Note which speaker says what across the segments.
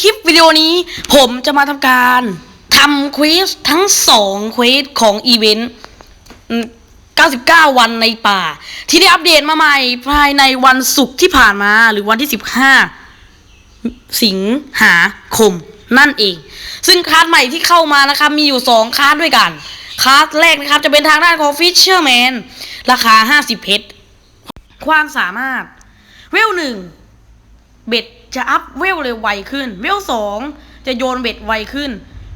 Speaker 1: คลิปวิดีโอนี้ ผมจะมาทำการทำควิสทั้งสองควิสของอีเวนต์99 วันในป่า ที่ได้อัปเดตมาใหม่ภายในวันศุกร์ที่ผ่านมา หรือวันที่ 15 สิงหาคมนั่นเอง ซึ่งคลาสใหม่ที่เข้ามานะครับ มีอยู่ 2คลาสด้วยกัน คลาสแรกนะครับ จะเป็นทางด้านของ Fisherman ราคา 50 เพชร ความสามารถ เวลหนึ่งเบ็ด จะอัพเวลเลยไวขึ้น เวลสองจะโยนเบ็ดไวขึ้น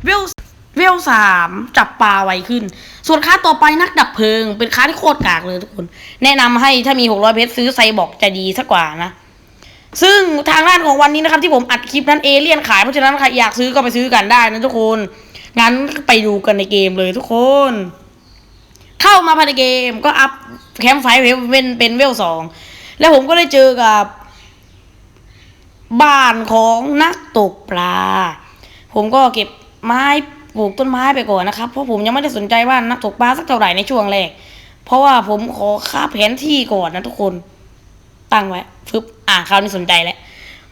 Speaker 1: เวลเวลสามจับปลาไวขึ้น ส่วนค่าต่อไปนักดับเพลิง เป็นค่าที่โคตรกากเลยทุกคน แนะนำให้ถ้ามี600เพชรซื้อไซบอกจะดีสักกว่านะ ซึ่งทางด้านของวันนี้นะครับที่ผมอัดคลิปนั้นเอเลี่ยนขายเพราะฉะนั้นใครอยากซื้อก็ไปซื้อกันได้นะทุกคน งั้นไปดูกันในเกมเลยทุกคน เข้ามาภายในเกมก็อัพแคมป์ไฟเวลเป็นเป็นเวลสองแล้วผมก็ได้เจอกับ บ้านของนักตกปลา ผมก็เก็บไม้ปลูกต้นไม้ไปก่อนนะครับเพราะผมยังไม่ได้สนใจว่านักตกปลาสักเท่าไหร่ในช่วงแรก เพราะว่าผมขอค่าแผนที่ก่อนนะทุกคน ตั้งไว้ฟึบอ่าคราวนี้สนใจแล้ว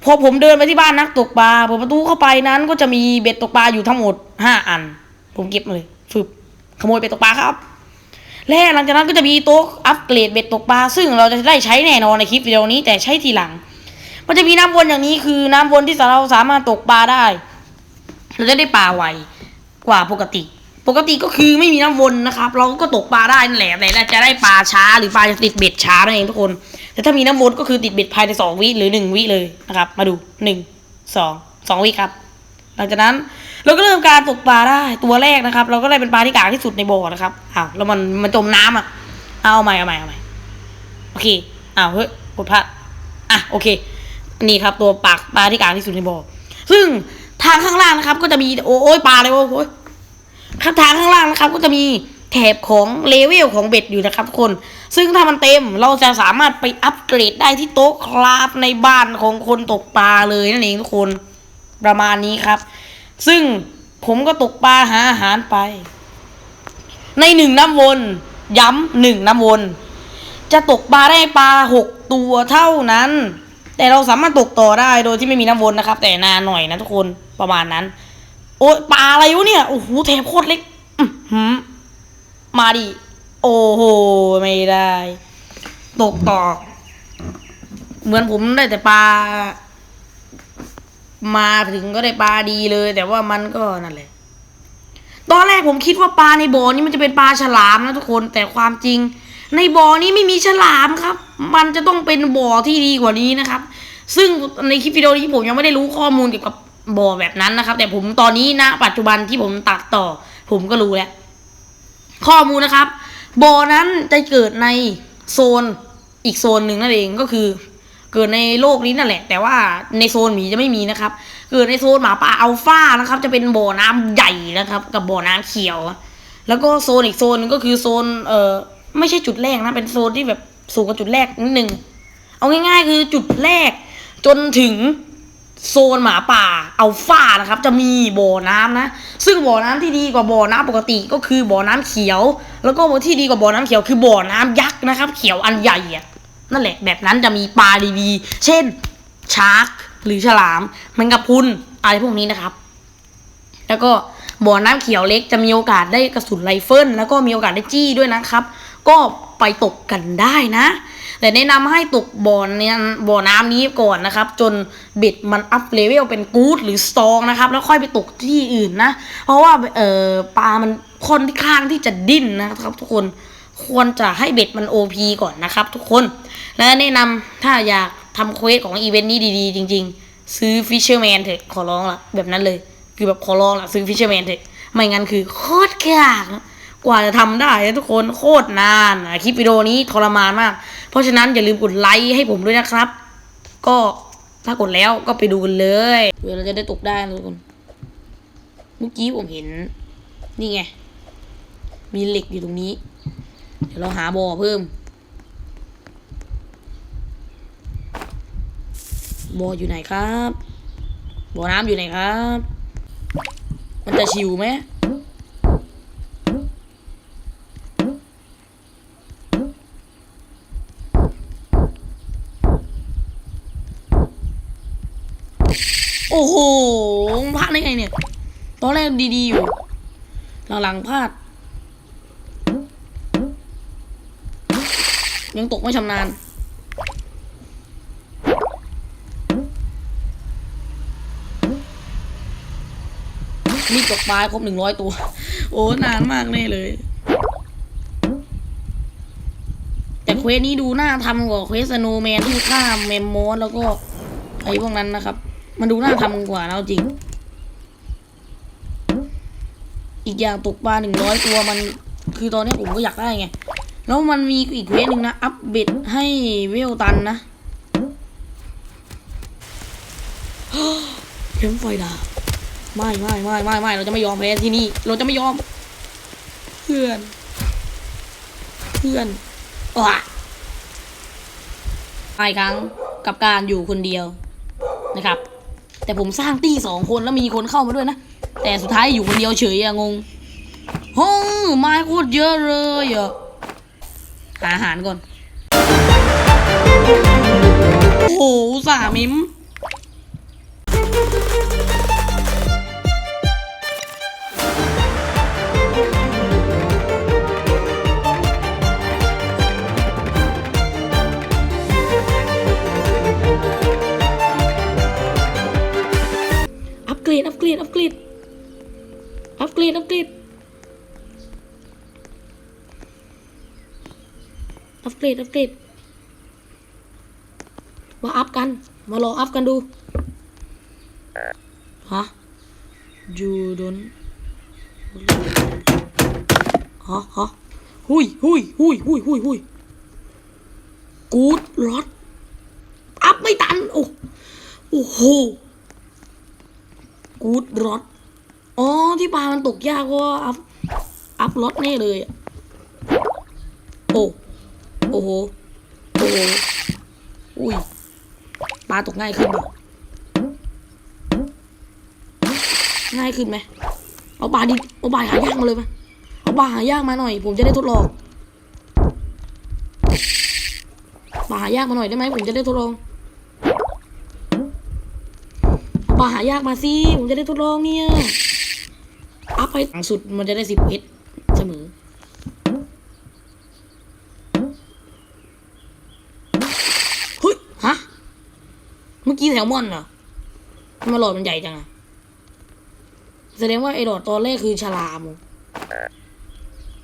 Speaker 1: พอผมเดินไปที่บ้านนักตกปลาเปิดประตูเข้าไปนั้น ก็จะมีเบ็ดตกปลาอยู่ทั้งหมดห้าอัน ผมเก็บมาเลยฟึบขโมยเบ็ดตกปลาครับ และหลังจากนั้นก็จะมีโต๊ะอัปเกรดเบ็ดตกปลาซึ่งเราจะได้ใช้แน่นอนในคลิปวิดีโอนี้แต่ใช้ทีหลัง มันจะมีน้ำวนอย่างนี้คือน้ำวนที่เราสามารถตกปลาได้ เราจะได้ปลาไวกว่าปกติ ปกติก็คือไม่มีน้ำวนนะครับ เราก็ตกปลาได้นั่นแหละแต่เราจะได้ปลาช้าหรือปลาจะติดเบ็ดช้านั่นเองทุกคน แต่ถ้ามีน้ำวนก็คือติดเบ็ดภายในสองวิหรือหนึ่งวิเลยนะครับ มาดูหนึ่งสองสองวิครับ หลังจากนั้นเราก็เริ่มการตกปลาได้ตัวแรกนะครับ เราก็ได้เป็นปลาที่กากที่สุดในบ่อนะครับอ้าวแล้วมันมันจมน้ำอะเอาใหม่เอาใหม่เอาใหม่โอเคอ้าวเฮ้ยกดพลาดอะโอเค นี่ครับ ตัวปากปลาที่กลางที่สุดในบ่อซึ่งทางข้างล่างนะครับ ก็จะมีโอ้ยปลาเลยโอ้ยข้างทางข้างล่างนะครับ ก็จะมีแถบของเลเวลของเบ็ดอยู่นะครับทุกคน ซึ่งถ้ามันเต็มเราจะสามารถไปอัปเกรดได้ที่โต๊ะคราฟในบ้านของคนตกปลาเลยนั่นเองทุกคนประมาณนี้ครับ ซึ่งผมก็ตกปลาหาอาหารไป ในหนึ่งน้ำวน ย้ำหนึ่งน้ำวน จะตกปลาได้ปลาหกตัวเท่านั้น แต่เราสามารถตกต่อได้โดยที่ไม่มีน้ำวนนะครับ แต่นานหน่อยนะทุกคนประมาณนั้น โอ้ยปลาอะไรวะเนี่ยโอ้โหแถบโคตรเล็กอื้อหือมาดิโอ้โหไม่ได้ ตกต่อ เหมือนผมได้แต่ปลามาถึงก็ได้ปลาดีเลย แต่ว่ามันก็นั่นแหละตอนแรกผมคิดว่าปลาในบ่อนี้มันจะเป็นปลาฉลามนะทุกคนแต่ความจริง ในบ่อนี้ไม่มีฉลามครับ มันจะต้องเป็นบ่อที่ดีกว่านี้นะครับ ซึ่งในคลิปวิดีโอนี้ผมยังไม่ได้รู้ข้อมูลเกี่ยวกับบ่อแบบนั้นนะครับ แต่ผมตอนนี้นะปัจจุบันที่ผมตัดต่อ ผมก็รู้แล้ว ข้อมูลนะครับ บ่อนั้นจะเกิดในโซนอีกโซนหนึ่งนั่นเองก็คือ เกิดในโลกนี้นั่นแหละ แต่ว่าในโซนหมีจะไม่มีนะครับ เกิดในโซนหมาป่าอัลฟานะครับ จะเป็นบ่อน้ำใหญ่นะครับ กับบ่อน้ำเขียว แล้วก็โซนอีกโซนหนึงก็คือโซนเออไม่ใช่จุดแรกนะเป็นโซนที่แบบ สูงกว่าจุดแรกนิดนึง เอาง่ายๆ คือจุดแรก จนถึงโซนหมาป่าอัลฟานะครับ จะมีบ่อน้ำนะ ซึ่งบ่อน้ำที่ดีกว่าบ่อน้ำปกติก็คือบ่อน้ำเขียว แล้วก็ที่ดีกว่าบ่อน้ำเขียวคือบ่อน้ำยักษ์นะครับ เขียวอันใหญ่อะนั่นแหละแบบนั้นจะมีปลาดีๆ เช่นชาร์กหรือฉลามแมงกะพรุนอะไรพวกนี้นะครับ แล้วก็บ่อน้ำเขียวเล็กจะมีโอกาสได้กระสุนไรเฟิลแล้วก็มีโอกาสได้จี้ด้วยนะครับ ก็ไปตกกันได้นะ แต่แนะนำให้ตกบ่อเนี่ยบ่อน้ำนี้ก่อนนะครับ จนเบ็ดมันอัพเลเวลเป็นกู๊ดหรือสตองนะครับ แล้วค่อยไปตกที่อื่นนะ เพราะว่าเอ่อปลามันค่อนข้างที่จะดิ้นนะครับ ทุกคนควรจะให้เบ็ดมันโอพก่อนนะครับ ทุกคน และแนะนำถ้าอยากทำเควสของอีเวนต์นี้ดีๆ จริง ๆ ซื้อฟิชเชอร์แมนเถอะขอร้องละแบบนั้นเลย คือแบบขอร้องละซื้อฟิชเชอร์แมนเถอะ ไม่งั้นคือโคตรยากนะ กว่าจะทำได้นะทุกคนโคตรนานนะคลิปวิดีโอนี้ทรมานมาก เพราะฉะนั้นอย่าลืมกดไลค์ให้ผมด้วยนะครับ ก็ถ้ากดแล้วก็ไปดูกันเลยเพื่อเราจะได้ตกได้นะทุกคนเมื่อกี้ผมเห็น นี่ไง มีเหล็กอยู่ตรงนี้ เดี๋ยวเราหาบ่อเพิ่มบ่ออยู่ไหนครับบ่อน้ำอยู่ไหนครับ มันจะชิวไหมโอ้โอ้โหพลาดได้ไงเนี่ย ตอนแรกดีๆอยู่หลังๆพลาด ยังตกไม่ชำนาญนี่ตกปลาให้ครบหนึ่งร้อยตัว โอ้ นานมากแน่เลย แต่เควสนี้ดูน่าทำกว่าเควสโนแมนที่ฆ่าเมมโมสแล้วก็ไอ้พวกนั้นนะครับ มันดูน่าทำกว่าแล้วจริง อีกอย่างตกปลาหนึ่งร้อยตัวมัน คือตอนนี้ผมก็อยากได้ไง แล้วมันมีอีกเวสหนึ่งนะ อัปเบตให้เวลตันนะเข็มไฟดาบไม่ไม่ไม่ไม่ไม่เราจะไม่ยอมแพ้ที่นี่ เราจะไม่ยอม เพื่อน เพื่อนว้าไปครั้งกับการอยู่คนเดียวนะครับ แต่ผมสร้างตี้สองคนแล้วมีคนเข้ามาด้วยนะ แต่สุดท้ายอยู่คนเดียวเฉยอะงงฮ้ไม้โคตรเยอะเลยอะหาอาหารก่อน โอ้โหสามิม รด อัปเกรด มาอัพกัน มาลองอัพกันดู ฮะยูดนฮะฮะหุยหุยหุยหุยหุยหุยกูดรอดอัพไม่ตัน โอ้โอ้โหกูดรอดอ๋อ ที่ปลามันตกยากเพราะอัพ อัพรอดแน่เลย โอ้ อ้โหโอ้โหอุ้ยปลาตกง่ายขึ้นปะง่ายขึ้นไหมเอาปลาดิเอาปลาหายากมาเลยไหมเอาปลาหายากมาหน่อย ผมจะได้ทดลองปลาหายากมาหน่อยได้ไหมผมจะได้ทดลองปลาหายากมาสิผมจะได้ทดลองเนี่ยอัพไปสุดมันจะได้สิบเอสเสมอ เฮ้ย ฮะ เมื่อกี้แซลมอนเหรอทำไมหลอดมันใหญ่จังอะแสดงว่าไอหลอดตอนแรกคือฉลาม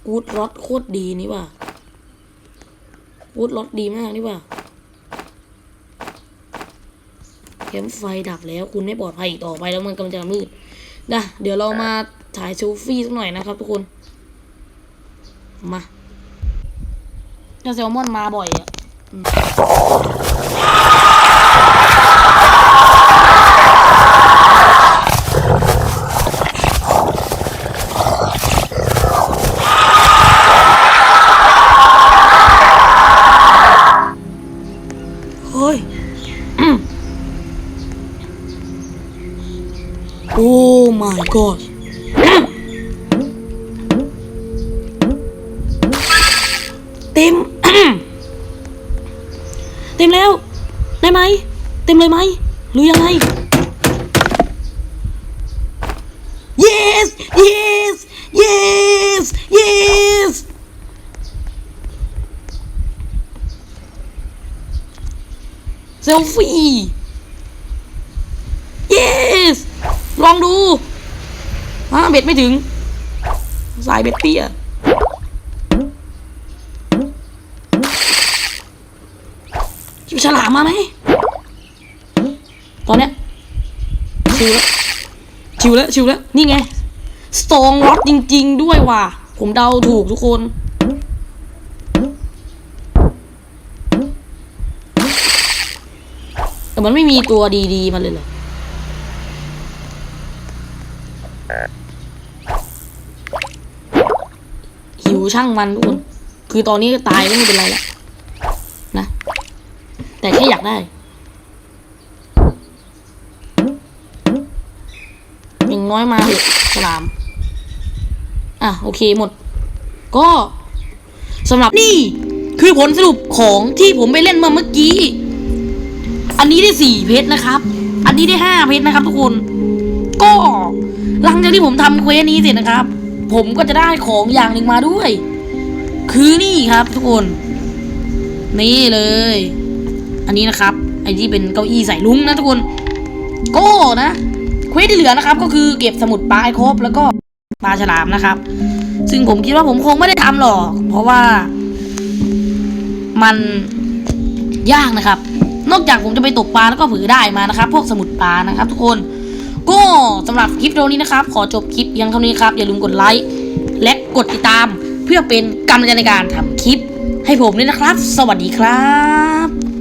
Speaker 1: กูดรอดโคตรดีนี่ว่ะกูดรอดดีมากนี่ว่ะเข็มไฟดับแล้วคุณไม่ปลอดภัยอีกต่อไปแล้วมันกำลังจะมืดนะเดี๋ยวเรามาถ่ายเซลฟี่สักหน่อยนะครับทุกคน มาเจ้าแซลมอนมาบ่อยอะ my god เต็มเต็มแล้วได้ไหมเต็มเลยไหมหรือยังไง yes yes yes yes เซลฟี่ yes ลองดู ฮะเบ็ดไม่ถึง สายเบ็ดเปี้ยฉลามมาไหม ตอนเนี้ยชิวแล้วชิวแล้วชิวแล้ว นี่ไงสตองร็อตจริง ๆ ด้วยว่ะ ผมเดาถูกทุกคน แต่มันไม่มีตัวดี ๆมันเลยเหรอ ช่างมันทุกคน คือตอนนี้ตายก็ไม่เป็นไรแล้วนะ แต่แค่อยากได้อย่างน้อยมาเถอะฉลาม อะ โอเคหมด ก็สำหรับนี่ คือผลสรุปของที่ผมไปเล่นมาเมื่อกี้ อันนี้ได้สี่เพชรนะครับ อันนี้ได้ห้าเพชรนะครับทุกคน ก็หลังจากที่ผมทำเควสนี้เสร็จนะครับ ผมก็จะได้ของอย่างหนึ่งมาด้วย คือนี่ครับทุกคน นี่เลย อันนี้นะครับไอ้ที่เป็นเก้าอี้ใส่ลุงนะทุกคนก็นะเควสที่เหลือนะครับ ก็คือเก็บสมุดปลาให้ครบแล้วก็ปลาฉลามนะครับ ซึ่งผมคิดว่าผมคงไม่ได้ทำหรอก เพราะว่ามันยากนะครับ นอกจากผมจะไปตกปลาแล้วก็ผือได้มานะครับ พวกสมุดปลานะครับ ทุกคน ก็สำหรับคลิปวิดีโอนี้นะครับ ขอจบคลิปเพียังเท่านี้ครับ อย่าลืมกดไลค์และกดติดตาม เพื่อเป็นกำลังใจในการทำคลิปให้ผมด้วยนะครับ สวัสดีครับ